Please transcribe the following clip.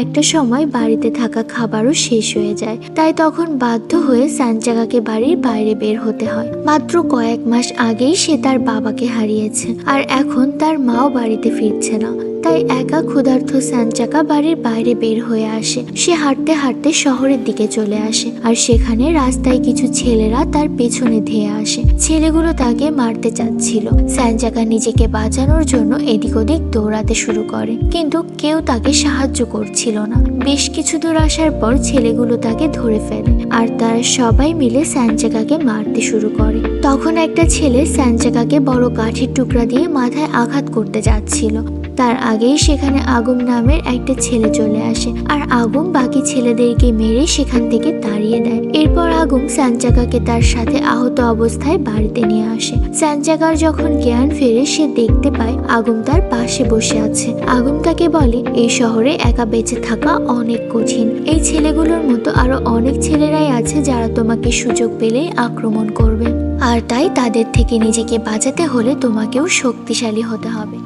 একটা সময় বাড়িতে থাকা খাবারও শেষ হয়ে যায়। তাই তখন বাধ্য হয়ে স্যানচাকাকে বাড়ির বাইরে বের হতে হয়। মাত্র কয়েক মাস আগেই সে তার বাবাকে হারিয়েছে, আর এখন তার মাও বাড়িতে ফিরছে না। তাই একা ক্ষুধার্ত স্যানচাকা বাড়ির বাইরে বের হয়ে আসে। সে হাঁটতে হাঁটতে শহরের দিকে চলে আসে আর সেখানে রাস্তায় কিছু ছেলেরা তার পেছনে ধেয়ে আসে। ছেলেগুলো তাকে মারতে চাচ্ছিল। স্যানচাকা নিজেকে বাঁচানোর জন্য এদিক ওদিক দৌড়াতে শুরু করে। কিন্তু কেউ তাকে সাহায্য করছিল না। বেশ কিছু দূর আসার পর ছেলেগুলো তাকে ধরে ফেলে আর তারা সবাই মিলে স্যানচাকাকে মারতে শুরু করে। তখন একটা ছেলে স্যানচাকাকে বড় কাঠের টুকরা দিয়ে মাথায় আঘাত করতে যাচ্ছিল। তার আগেই সেখানে আগুম নামের একটা ছেলে চলে আসে, আর আগুম বাকি ছেলেদেরকে মেরে সেখান থেকে তাড়িয়ে দেয়। এরপর আগুম স্যানচাকাকে তার সাথে আহত অবস্থায় বাড়িতে নিয়ে আসে। স্যানচাকার যখন জ্ঞান ফেরে সে দেখতে পায় আগুম তার পাশে বসে আছে। আগুম তাকে বলে, এই শহরে একা বেঁচে থাকা অনেক কঠিন। এই ছেলেগুলোর মতো আরও অনেক ছেলেরাই আছে যারা তোমাকে সুযোগ পেলেই আক্রমণ করবে। আর তাই তাদের থেকে নিজেকে বাঁচাতে হলে তোমাকেও শক্তিশালী হতে হবে।